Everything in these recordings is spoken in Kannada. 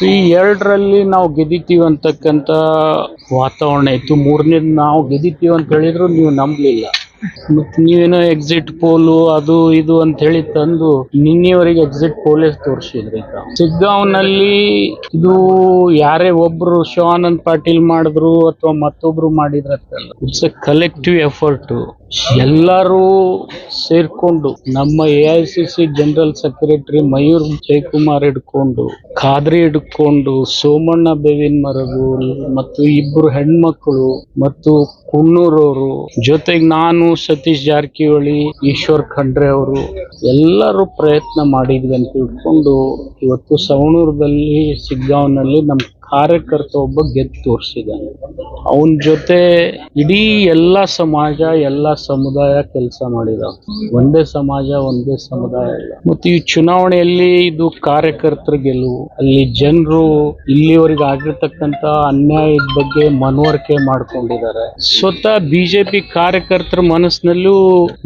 ಸಿ ಎರಡರಲ್ಲಿ ನಾವು ಗೆದಿತೀವಿ ಅಂತಕ್ಕಂಥ ವಾತಾವರಣ ಇತ್ತು. ಮೂರನೇದು ನಾವು ಗೆದಿತೀವಿ ಅಂತ ಹೇಳಿದ್ರು ನೀವು ನಂಬಲಿಲ್ಲ. ಮತ್ತು ನೀವೇನೋ ಎಕ್ಸಿಟ್ ಪೋಲು ಅದು ಇದು ಅಂತ ಹೇಳಿ ತಂದು ನಿನ್ನೆವರೆಗೆ ಎಕ್ಸಿಟ್ ಪೋಲೇ ತೋರಿಸಿದ್ರಿ. ಸಿಗ್ಗಾಂವ್ನಲ್ಲಿ ಇದು ಯಾರೇ ಒಬ್ರು ಶಿವಾನಂದ್ ಪಾಟೀಲ್ ಮಾಡಿದ್ರು ಅಥವಾ ಮತ್ತೊಬ್ರು ಮಾಡಿದ್ರಲ್ಲ ಇಟ್ಸ್ ಎ ಕಲೆಕ್ಟಿವ್ ಎಫರ್ಟ್ ಎಲ್ಲರೂ ಸೇರ್ಕೊಂಡು ನಮ್ಮ A I C C general secretary Mayur Jayakumar ಹಿಡ್ಕೊಂಡು, ಖಾದ್ರಿ ಹಿಡ್ಕೊಂಡು, ಸೋಮಣ್ಣ ಬೇವಿನ ಮರಗು ಮತ್ತು ಇಬ್ರು ಹೆಣ್ಮಕ್ಳು ಮತ್ತು ಕುನ್ನೂರವರು ಜೊತೆಗೆ ನಾನು ಸತೀಶ್ ಜಾರಕಿಹೊಳಿ, ಈಶ್ವರ್ ಖಂಡ್ರೆ ಅವರು ಎಲ್ಲರೂ ಪ್ರಯತ್ನ ಮಾಡಿದ್ವಿ ಅಂತ ತಿಳ್ಕೊಂಡು ಇವತ್ತು ಸವಣೂರದಲ್ಲಿ ಸಿಗ್ಗಾವ್ನಲ್ಲಿ ನಮ್ಮ ಕಾರ್ಯಕರ್ತ ಒಬ್ಬ ಗೆದ್ದು ತೋರಿಸಿದ್ದಾನೆ. ಅವನ ಜೊತೆ ಇಡೀ ಎಲ್ಲ ಸಮಾಜ, ಎಲ್ಲ ಸಮುದಾಯ ಕೆಲಸ ಮಾಡಿದ ಒಂದೇ ಸಮಾಜ, ಒಂದೇ ಸಮುದಾಯ ಇಲ್ಲ ಮತ್ತು ಈ ಚುನಾವಣೆಯಲ್ಲಿ ಇದು ಕಾರ್ಯಕರ್ತರ ಗೆಲುವು. ಅಲ್ಲಿ ಜನರು ಇಲ್ಲಿವರೆಗೆ ಆಗಿರ್ತಕ್ಕಂಥ ಅನ್ಯಾಯದ ಬಗ್ಗೆ ಮನವರಿಕೆ ಮಾಡ್ಕೊಂಡಿದ್ದಾರೆ. ಸ್ವತಃ ಬಿಜೆಪಿ ಕಾರ್ಯಕರ್ತರ ಮನಸ್ಸಿನಲ್ಲೂ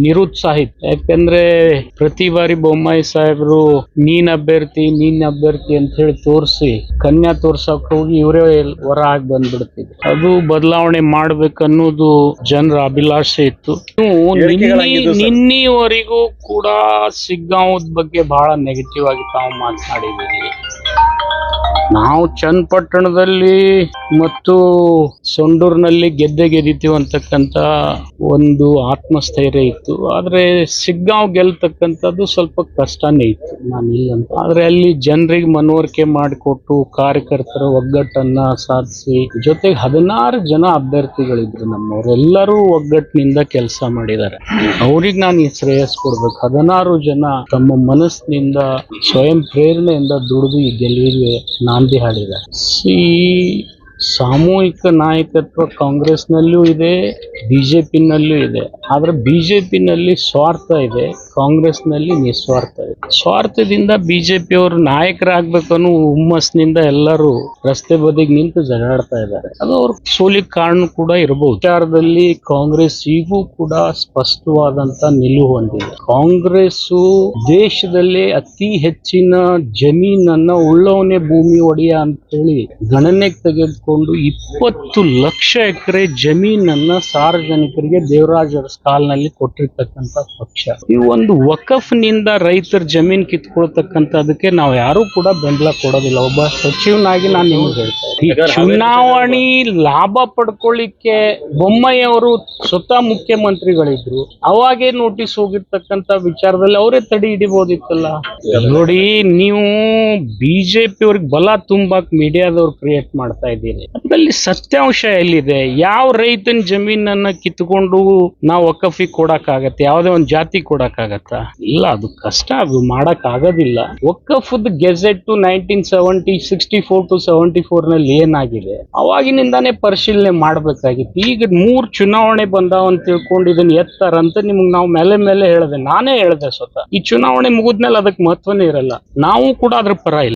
ನಿರುತ್ಸಾಹ ಇತ್ತು ಯಾಕಂದ್ರೆ ಪ್ರತಿ ಬಾರಿ ಬೊಮ್ಮಾಯಿ ಸಾಹೇಬರು, ನೀನ್ ಅಭ್ಯರ್ಥಿ ನೀನ್ ಅಭ್ಯರ್ಥಿ ಅಂತ ಹೇಳಿ ತೋರಿಸಿ, ಕನ್ಯಾ ತೋರ್ಸಕ್ ಹೋಗಿ ಇವರೇ ಹೊರ ಆಗಿ ಬಂದ್ಬಿಡ್ತಿದ್ರು ಅದು ಬದಲಾವಣೆ ಮಾಡ್ಬೇಕನ್ನೋದು ಜನರ ಅಭಿಲಾಷೆ ಇತ್ತು. ನಿನ್ನೆವರೆಗೂ ಕೂಡ ಸಿಗ್ಗಾಂವದ ಬಗ್ಗೆ ಬಹಳ ನೆಗೆಟಿವ್ ಆಗಿ ತಾವು ಮಾತನಾಡಿದ್ದೀರಿ. ನಾವು ಚನ್ನಪಟ್ಟಣದಲ್ಲಿ ಮತ್ತು ಸೊಂಡೂರಿನಲ್ಲಿ ಗೆದ್ದೆ ಗೆದ್ದಿತೀವಿ ಅಂತಕ್ಕಂಥ ಒಂದು ಆತ್ಮಸ್ಥೈರ್ಯ ಇತ್ತು. ಆದ್ರೆ ಸಿಗ್ಗಾವ್ ಗೆಲ್ತಕ್ಕಂಥದ್ದು ಸ್ವಲ್ಪ ಕಷ್ಟನೇ ಇತ್ತು. ನಾನು ಇಲ್ಲಂತ ಆದ್ರೆ ಅಲ್ಲಿ ಜನರಿಗೆ ಮನವರಿಕೆ ಮಾಡಿಕೊಟ್ಟು ಕಾರ್ಯಕರ್ತರ ಒಗ್ಗಟ್ಟನ್ನ ಸಾಧಿಸಿ ಜೊತೆಗೆ ಹದಿನಾರು ಜನ ಅಭ್ಯರ್ಥಿಗಳಿದ್ರು ನಮ್ಮವರೆಲ್ಲರೂ ಒಗ್ಗಟ್ಟಿನಿಂದ ಕೆಲಸ ಮಾಡಿದ್ದಾರೆ. ಅವ್ರಿಗೆ ನಾನು ಈ ಶ್ರೇಯಸ್ ಕೊಡ್ಬೇಕು. ಹದಿನಾರು ಜನ ತಮ್ಮ ಮನಸ್ಸಿನಿಂದ ಸ್ವಯಂ ಪ್ರೇರಣೆಯಿಂದ ದುಡಿದು ಈ ಗೆಲುವಿಗೆ ನಾಂದಿ ಹಾಡಿದೆ. ಸಿ ಸಾಮೂಹಿಕ ನಾಯಕತ್ವ ಕಾಂಗ್ರೆಸ್ನಲ್ಲೂ ಇದೆ ಬಿಜೆಪಿನಲ್ಲೂ ಇದೆ. ಆದ್ರೆ ಬಿಜೆಪಿನಲ್ಲಿ ಸ್ವಾರ್ಥ ಇದೆ. ಕಾಂಗ್ರೆಸ್ನಲ್ಲಿ ನಿಸ್ವಾರ್ಥ ಇದೆ. ಸ್ವಾರ್ಥದಿಂದ ಬಿಜೆಪಿ ಅವರು ನಾಯಕರಾಗ್ಬೇಕು ಅನ್ನೋ ಹುಮ್ಮಸ್ನಿಂದ ಎಲ್ಲರೂ ರಸ್ತೆ ಬದಿಗೆ ನಿಂತು ಜಗಾಡ್ತಾ ಇದ್ದಾರೆ. ಅದು ಅವ್ರ ಸೋಲಿಗೆ ಕಾರಣ ಕೂಡ ಇರಬಹುದು ವಿಚಾರದಲ್ಲಿ ಕಾಂಗ್ರೆಸ್ ಈಗೂ ಕೂಡ ಸ್ಪಷ್ಟವಾದಂತ ನಿಲುವು ಹೊಂದಿದೆ. ಕಾಂಗ್ರೆಸ್ಸು ದೇಶದಲ್ಲಿ ಅತಿ ಹೆಚ್ಚಿನ ಜಮೀನನ್ನ ಉಳ್ಳವನೇ ಭೂಮಿ ಒಡೆಯ ಅಂತ ಹೇಳಿ ಗಣನೆಗೆ ತೆಗೆದುಕೊಂಡು ಇಪ್ಪತ್ತು ಲಕ್ಷ ಎಕರೆ ಜಮೀನನ್ನ ಸಾರ್ವಜನಿಕರಿಗೆ ದೇವರಾಜ ಕಾಲ್ನಲ್ಲಿ ಕೊಟ್ಟಿರ್ತಕ್ಕಂತ ಪಕ್ಷ. ಈ ಒಂದು ವಕಫ್ನಿಂದ ರೈತರ ಜಮೀನ್ ಕಿತ್ಕೊಳ್ತಕ್ಕಂಥದಕ್ಕೆ ನಾವು ಯಾರು ಕೂಡ ಬೆಂಬಲ ಕೊಡೋದಿಲ್ಲ. ಒಬ್ಬ ಸಚಿವನಾಗಿ ನಾನು ನಿಮ್ಗೆ ಹೇಳ್ತೀನಿ. ಚುನಾವಣೆ ಲಾಭ ಪಡ್ಕೊಳ್ಳಿಕ್ಕೆ ಬೊಮ್ಮಯ್ಯವರು ಅವರು ಸ್ವತಃ ಮುಖ್ಯಮಂತ್ರಿಗಳಿದ್ರು. ಅವಾಗೇ ನೋಟಿಸ್ ಹೋಗಿರ್ತಕ್ಕಂಥ ವಿಚಾರದಲ್ಲಿ ಅವರೇ ತಡೆ ಹಿಡಿಬೋದಿತ್ತಲ್ಲ. ನೋಡಿ ನೀವು ಬಿಜೆಪಿ ಅವ್ರಿಗೆ ಬಲ ತುಂಬಾಕ್ ಮೀಡಿಯಾದವ್ರು ಕ್ರಿಯೇಟ್ ಮಾಡ್ತಾ ಇದ್ದೀರಿ. ಅದ್ರಲ್ಲಿ ಸತ್ಯಾಂಶ ಎಲ್ಲಿದೆ? ಯಾವ ರೈತನ ಜಮೀನನ್ನ ಕಿತ್ಕೊಂಡು ನಾವು ವಕಫಿಗೆ ಕೊಡಕ್ಕಾಗತ್ತೆ? ಯಾವುದೇ ಒಂದು ಜಾತಿ ಕೊಡಕ್ಕಾಗತ್ತ? ಇಲ್ಲ, ಅದು ಕಷ್ಟ, ಅದು ಮಾಡಕ್ ಆಗೋದಿಲ್ಲ. ಒಕ್ಕಫುದ್ gazette to nineteen seventy sixty four to seventy ಫೋರ್ನಲ್ಲಿ ಏನಾಗಿದೆ? ಅವಾಗಿನಿಂದಾನೇ ಪರಿಶೀಲನೆ ಮಾಡ್ಬೇಕಾಗಿತ್ತು. ಈಗ ಮೂರ್ ಚುನಾವಣೆ ಬಂದಾವ ಅಂತ ತಿಳ್ಕೊಂಡು ಇದನ್ನ ಎತ್ತಾರ ಅಂತ ನಿಮ್ಗೆ ನಾವು ಮೇಲೆ ಮೇಲೆ ಹೇಳಿದೆ. ನಾನೇ ಹೇಳ್ದೆ ಸ್ವತಃ. ಈ ಚುನಾವಣೆ ಮುಗಿದ್ಮೇಲೆ ಅದಕ್ಕೆ ಮಹತ್ವನೇ ಇರಲ್ಲ. ನಾವು ಕೂಡ ಅದ್ರ ಪರ ಇಲ್ಲ.